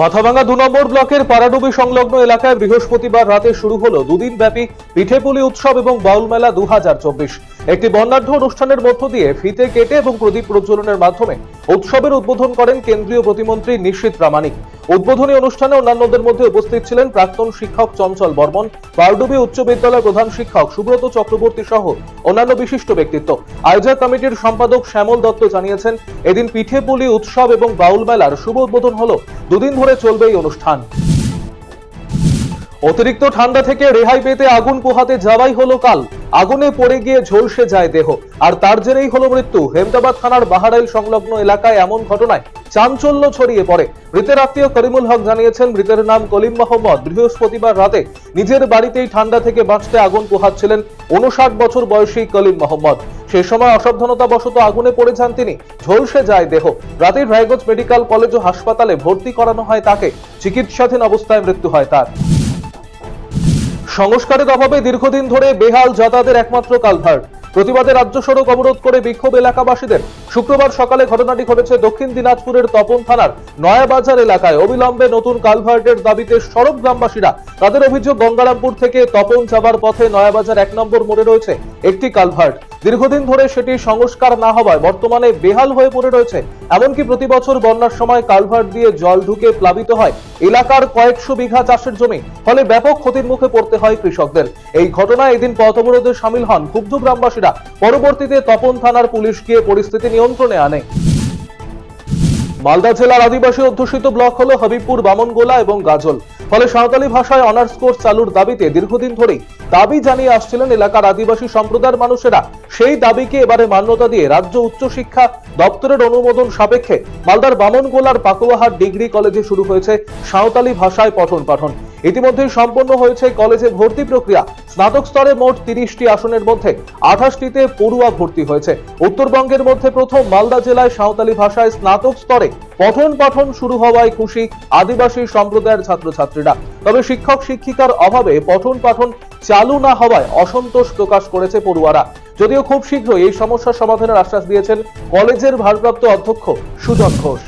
মাথাভাঙ্গা দু নম্বর ব্লকের পারাডুবি সংলগ্ন এলাকায় বৃহস্পতিবার রাতে শুরু হলো দুদিন ব্যাপী পিঠেপুলি উৎসব এবং বাউল মেলা দু হাজার চব্বিশ। একটি বর্ণাঢ্য অনুষ্ঠানের মধ্য দিয়ে ফিতে কেটে এবং প্রদীপ প্রজ্বলনের মাধ্যমে উৎসবের উদ্বোধন করেন কেন্দ্রীয় প্রতিমন্ত্রী নিশ্চিত প্রামাণিক। উদ্বোধনী অনুষ্ঠানে অন্যান্যদের মধ্যে উপস্থিত ছিলেন প্রাক্তন শিক্ষক চঞ্চল বর্মন পারডুবি উচ্চ বিদ্যালয়ের প্রধান শিক্ষক সুব্রত চক্রবর্তী সহ অন্যান্য বিশিষ্ট ব্যক্তিত্ব। আয়োজক কমিটির সম্পাদক শ্যামল দত্ত জানিয়েছেন, এদিন পিঠেপুলি উৎসব এবং বাউল মেলার শুভ উদ্বোধন হলো দুদিন ধরে চলবে এই অনুষ্ঠান। অতিরিক্ত ঠান্ডা থেকে রেহাই পেতে আগুন পোহাতে যাওয়াই হলো কাল। আগুনে পড়ে গিয়ে ঝলসে যায় দেহ। আর তার জেরেই হলো মৃত্যু। হেমদাবাদ থানার বাহারাইল সংলগ্ন এলাকায় এমন ঘটনায় চাঞ্চল্য ছড়িয়ে পড়ে। মৃতের আত্মীয় করিমুল হক জানিয়েছেন, মৃতের নাম কলিম মোহাম্মদ। বৃহস্পতিবার রাতে নিজের বাড়িতেই ঠান্ডা থেকে বাঁচতে আগুন পোহাচ্ছিলেন উনষাট বছর বয়সী কলিম মোহাম্মদ। সে সময় অসাবধানতা বশত আগুনে পড়ে যান তিনি। ঝলসে যায় দেহ। রাতের রায়গঞ্জ মেডিকেল কলেজ ও হাসপাতালে ভর্তি করানো হয় তাকে। চিকিৎসাধীন অবস্থায় মৃত্যু হয় তার। সংস্কারের অভাবে দীর্ঘদিন ধরে বেহাল যাতায়াতের একমাত্র কালভার্ট প্রতিবাদে রাজ্য সড়ক অবরোধ করে বিক্ষোভ এলাকাবাসীদের। শুক্রবার সকালে ঘটনাটি ঘটেছে দক্ষিণ দিনাজপুরের তপন থানার নয়াবাজার এলাকায়। অবিলম্বে নতুন কালভার্টের দাবিতে সড়ক গ্রামবাসীরা তাদের অভিযোগ গঙ্গারামপুর থেকে তপন যাবার পথে নয়াবাজার এক নম্বর মোড়ে রয়েছে একটি কালভার্ট। দীর্ঘদিন ধরে সেটি সংস্কার না হওয়ায় বর্তমানে বেহাল হয়ে পড়ে রয়েছে। এমনকি প্রতি বছর বন্যার সময় কালভার্ট দিয়ে জল ঢুকে প্লাবিত হয়। এলাকার কয়েকশো বিঘা চাষের জমি, ফলে ব্যাপক ক্ষতির মুখে পড়তে হয় কৃষকদের। এই ঘটনায় এদিন পথ অবরোধে সামিল হন ক্ষুব্ধ গ্রামবাসীরা। পরবর্তীতে তপন থানার পুলিশ গিয়ে পরিস্থিতি নিয়ন্ত্রণে আনে। মালদা জেলার আদিবাসী অধ্যুষিত ব্লক হলো হবিবপুর, বামনগোলা এবং গাজল। ফলে সাঁওতালি ভাষায় অনার্স কোর্স চালুর দাবিতে দীর্ঘদিন ধরেই দাবি জানিয়ে আসছিলেন এলাকার আদিবাসী সম্প্রদায়ের মানুষেরা। সেই দাবিকে এবারে মান্যতা দিয়ে রাজ্য উচ্চশিক্ষা দপ্তরের অনুমোদন সাপেক্ষে মালদার বামনগোলার পাকুয়াহাট ডিগ্রি কলেজে শুরু হয়েছে সাঁওতালি ভাষায় পঠন পাঠন ইতিমধ্যে সম্পন্ন হয়েছে কলেজে ভর্তি প্রক্রিয়া। স্নাতক স্তরে মোট তিরিশটি আসনের মধ্যে আঠাশটিতে পড়ুয়া ভর্তি হয়েছে। উত্তরবঙ্গের মধ্যে প্রথম মালদা জেলায় সাঁওতালি ভাষায় স্নাতক স্তরে পঠন পাঠন শুরু হওয়ায় খুশি আদিবাসী সম্প্রদায়ের ছাত্রছাত্রীরা। তবে শিক্ষক শিক্ষিকার অভাবে পঠন পাঠন চালু না হওয়ায় অসন্তোষ প্রকাশ করেছে পড়ুয়ারা। যদিও খুব শীঘ্রই এই সমস্যার সমাধানের আশ্বাস দিয়েছেন কলেজের ভারপ্রাপ্ত অধ্যক্ষ সুজন ঘোষ।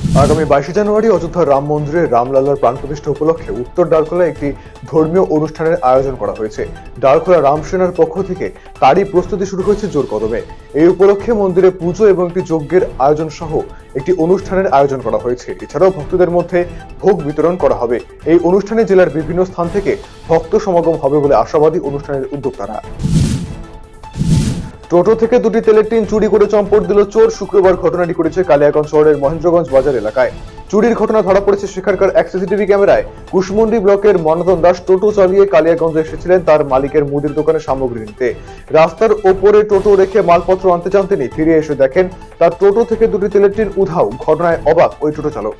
আগামী বাইশে জানুয়ারি অযোধ্যার রাম মন্দিরে রামলালার প্রাণ প্রতিষ্ঠা উপলক্ষে উত্তর ডালখোলায় একটি ধর্মীয় অনুষ্ঠানের আয়োজন করা হয়েছে। ডালখোলা রামসেনার পক্ষ থেকে তারই প্রস্তুতি শুরু হয়েছে জোর কদমে। এই উপলক্ষে মন্দিরে পুজো এবং একটি যজ্ঞের আয়োজন সহ একটি অনুষ্ঠানের আয়োজন করা হয়েছে। এছাড়াও ভক্তদের মধ্যে ভোগ বিতরণ করা হবে। এই অনুষ্ঠানে জেলার বিভিন্ন স্থান থেকে ভক্ত সমাগম হবে বলে আশাবাদী অনুষ্ঠানের উদ্যোক্তারা। টোটো থেকে দুটি তেলের টিন চুরি করে চম্পট দিল চোর। শুক্রবার ঘটনাটি করেছে কালিয়াগঞ্জ শহরের মহেন্দ্রগঞ্জ বাজার এলাকায়। চুরির ঘটনা ধরা পড়েছে সেখানকার এক সিসিটিভি ক্যামেরায়। কুশমন্ডি ব্লকের মনতন দাস টোটো চালিয়ে কালিয়াগঞ্জে এসেছিলেন তার মালিকের মুদির দোকানে সামগ্রী নিতে রাস্তার ওপরে টোটো রেখে মালপত্র আনতে চান তিনি। ফিরে এসে দেখেন, তার টোটো থেকে দুটি তেলের টিন উধাও। ঘটনায় অবাক ওই টোটো চালক।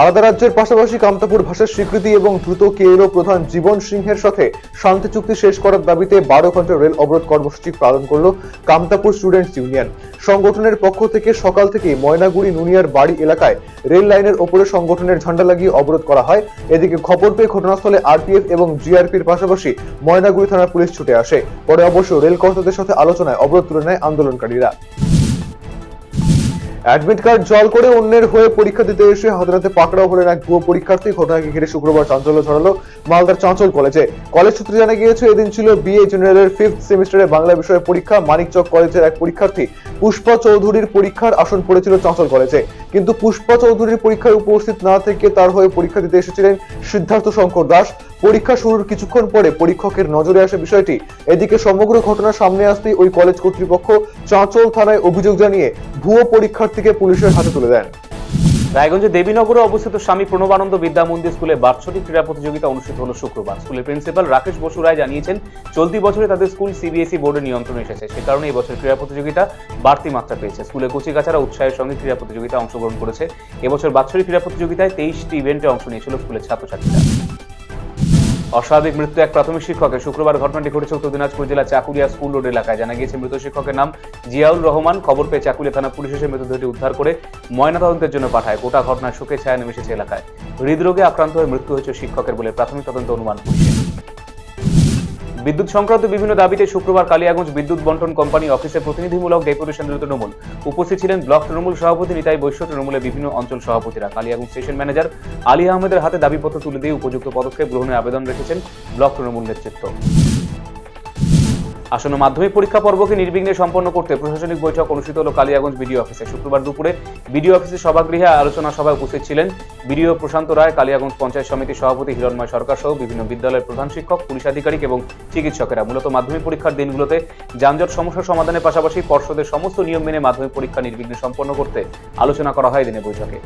আলাদা রাজ্যের পাশাপাশি কামতাপুর ভাষার স্বীকৃতি এবং দ্রুত কেএলও প্রধান জীবন সিংহের সাথে শান্তি চুক্তি শেষ করার দাবিতে বারো ঘণ্টা রেল অবরোধ কর্মসূচি পালন করল কামতাপুর স্টুডেন্টস ইউনিয়ন। সংগঠনের পক্ষ থেকে সকাল থেকে ময়নাগুড়ি নুনিয়ার বাড়ি এলাকায় রেল লাইনের ওপরে সংগঠনের ঝান্ডা লাগিয়ে অবরোধ করা হয়। এদিকে খবর পেয়ে ঘটনাস্থলে আরপিএফ এবং জিআরপির পাশাপাশি ময়নাগুড়ি থানার পুলিশ ছুটে আসে। পরে অবশ্য রেল কর্তাদের সাথে আলোচনায় অবরোধ তুলে নেয় আন্দোলনকারীরা। অ্যাডমিট কার্ড জল করে অন্যের হয়ে পরীক্ষা দিতে এসে হাতে পাকড়াও হলেন এক ভুয়ো পরীক্ষার্থী। ঘটনাকে ঘিরে শুক্রবার চাঞ্চল্য ছড়ালো মালদার চাঞ্চল কলেজে। কলেজ সূত্রে জানা গিয়েছে, এদিন ছিল বিএ জেনারেলের ফিফথ সেমিস্টারে বাংলা বিষয়ে পরীক্ষা। মানিকচক কলেজের এক পরীক্ষার্থী পুষ্পা চৌধুরীর পরীক্ষার আসন পড়েছিল চাঞ্চল কলেজে। কিন্তু পুষ্পা চৌধুরীর পরীক্ষায় উপস্থিত না থেকে তার হয়ে পরীক্ষা দিতে এসেছিলেন সিদ্ধার্থ শঙ্কর দাস। পরীক্ষা শুরুর কিছুক্ষণ পরে পরীক্ষকের নজরে আসে বিষয়টি। এদিকে সমগ্র ঘটনা সামনে আসতেই ওই কলেজ কর্তৃপক্ষ চাঁচল থানায় অভিযোগ জানিয়ে ভুয়ো পরীক্ষার্থীকে পুলিশের হাতে তুলে দেন। রায়গঞ্জের দেবীনগরে অবস্থিত স্বামী প্রণবানন্দ বিদ্যা মন্দির স্কুলে বার্ষিক ক্রীড়া প্রতিযোগিতা অনুষ্ঠিত হলো শুক্রবার। স্কুলের প্রিন্সিপাল রাকেশ বসু রায় জানিয়েছেন, চলতি বছরে তাদের স্কুল সিবিএসই বোর্ডের নিয়ন্ত্রণে এসেছে। সে কারণে এই বছর ক্রীড়া প্রতিযোগিতা বাড়তি মাত্রা পেয়েছে। স্কুলের কচিকাচারা উৎসাহের সঙ্গে ক্রীড়া প্রতিযোগিতায় অংশগ্রহণ করেছে। এবছর বাৎসরিক ক্রীড়া প্রতিযোগিতায় তেইশটি ইভেন্টে অংশ নিয়েছিল স্কুলের ছাত্রছাত্রীরা। অস্বাভাবিক মৃত্যু এক প্রাথমিক শিক্ষকের। শুক্রবার ঘটনাটি ঘটেছে উত্তর দিনাজপুর জেলা চাকুলিয়া স্কুল রোড এলাকায়। জানা গিয়েছে, মৃত শিক্ষকের নাম জিয়াউল রহমান। খবর পেয়ে চাকুলিয়া থানা পুলিশ এসে মৃতদেহটি উদ্ধার করে ময়নাতদন্তের জন্য পাঠায়। গোটা ঘটনায় শোকে ছায়া নেমেছে এলাকায়। হৃদরোগে আক্রান্ত হয়ে মৃত্যু হয়েছে শিক্ষকের বলে প্রাথমিক তদন্ত অনুমান পুলিশের বিদ্যুৎ সংক্রান্ত বিভিন্ন দাবিতে শুক্রবার কালিয়াগঞ্জ বিদ্যুৎ বন্টন কোম্পানি অফিসে প্রতিনিধিমূলক ডেপুটেশন দিল তৃণমূল উপস্থিত ছিলেন ব্লক তৃণমূল সভাপতি নিতাই বৈশ্য, তৃণমূলের বিভিন্ন অঞ্চল সভাপতিরা। কালিয়াগঞ্জ স্টেশন ম্যানেজার আলী আহমেদের হাতে দাবিপত্র তুলে দিয়ে উপযুক্ত পদক্ষেপ গ্রহণের আবেদন রেখেছেন ব্লক তৃণমূল নেতৃত্ব। আসন্ন মাধ্যমিক পরীক্ষা পর্বকে নির্বিঘ্নে সম্পন্ন করতে প্রশাসনিক বৈঠক অনুষ্ঠিত হলো কালিয়াগঞ্জ বিডিও অফিসে। শুক্রবার দুপুরে বিডিও অফিসের সভাগৃহে আলোচনা সভায় উপস্থিত ছিলেন বিডিও প্রশান্ত রায়, কালিয়াগঞ্জ পঞ্চায়েত সমিতির সভাপতি হিরণময় সরকার সহ বিভিন্ন বিদ্যালয়ের প্রধান শিক্ষক, পুলিশ আধিকারিক এবং চিকিৎসকেরা। মূলত মাধ্যমিক পরীক্ষার দিনগুলোতে যানজট সমস্যা সমাধানের পাশাপাশি পর্ষদের সমস্ত নিয়ম মেনে মাধ্যমিক পরীক্ষা নির্বিঘ্নে সম্পন্ন করতে আলোচনা করা হয় দিনে বৈঠকে।